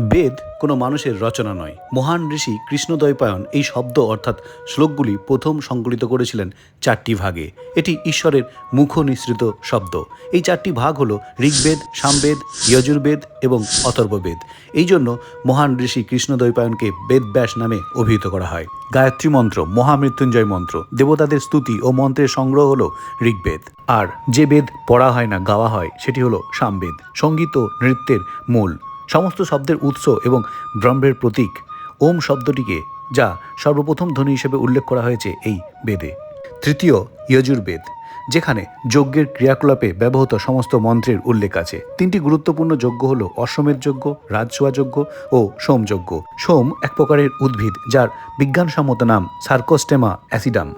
বেদ কোনো মানুষের রচনা নয়। মহান ঋষি কৃষ্ণদ্বৈপায়ন এই শব্দ অর্থাৎ শ্লোকগুলি প্রথম সংকলিত করেছিলেন চারটি ভাগে। এটি ঈশ্বরের মুখ নিঃসৃত শব্দ। এই চারটি ভাগ হলো ঋগ্বেদ, সামবেদ, যজুর্বেদ এবং অথর্ববেদ। এই জন্য মহান ঋষি কৃষ্ণদ্বৈপায়নকে বেদব্যাস নামে অভিহিত করা হয়। গায়ত্রী মন্ত্র, মহামৃত্যুঞ্জয় মন্ত্র, দেবতাদের স্তুতি ও মন্ত্রের সংগ্রহ হলো ঋগ্বেদ। আর যে বেদ পড়া হয় না, গাওয়া হয়, সেটি হলো সামবেদ। সংগীত ও নৃত্যের মূল সমস্ত শব্দের উৎস এবং ব্রহ্মের প্রতীক, ওম শব্দটিকে, যা সর্বপ্রথম ধ্বনি হিসেবে উল্লেখ করা হয়েছে এই বেদে। তৃতীয় ইয়জুর্বেদ, যেখানে যজ্ঞের ক্রিয়াকলাপে ব্যবহৃত সমস্ত মন্ত্রের উল্লেখ আছে। তিনটি গুরুত্বপূর্ণ যজ্ঞ হল অশ্বমেধ যজ্ঞ, রাজসোয়া যজ্ঞ ও সোমযজ্ঞ সোম এক প্রকারের উদ্ভিদ যার বিজ্ঞানসম্মত নাম সার্কোস্টেমা অ্যাসিডাম।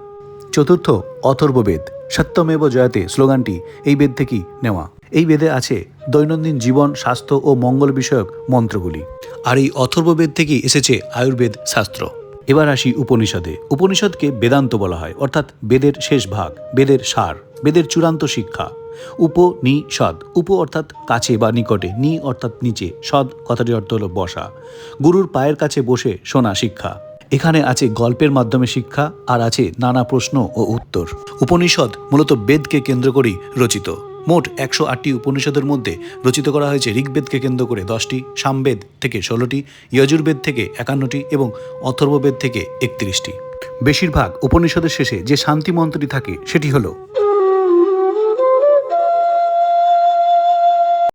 চতুর্থ অথর্ববেদ, সত্যমেব জয়াতে স্লোগানটি এই বেদ থেকেই নেওয়া। এই বেদে আছে দৈনন্দিন জীবন, স্বাস্থ্য ও মঙ্গল বিষয়ক মন্ত্রগুলি। আর এই অথর্ববেদ থেকেই এসেছে আয়ুর্বেদ শাস্ত্র। এবার আসি উপনিষদে। উপনিষদকে বেদান্ত বলা হয়, অর্থাৎ বেদের শেষ ভাগ, বেদের সার, বেদের চূড়ান্ত শিক্ষা। উপ নি সদ উপ অর্থাৎ কাছে বা নিকটে, নি অর্থাৎ নিচে, সদ কথাটির অর্থ হলো বসা। গুরুর পায়ের কাছে বসে শোনা শিক্ষা। এখানে আছে গল্পের মাধ্যমে শিক্ষা, আর আছে নানা প্রশ্ন ও উত্তর। উপনিষদ মূলত বেদকে কেন্দ্র করেই রচিত। মোট একশো আটটি উপনিষদের মধ্যে রচিত করা হয়েছে ঋগ্বেদকে কেন্দ্র করে দশটি, সামবেদ থেকে ষোলোটি যজুর্বেদ থেকে একান্নটি এবং অথর্ববেদ থেকে একত্রিশটি। বেশিরভাগ উপনিষদের শেষে যে শান্তি মন্ত্রটি থাকে সেটি হলো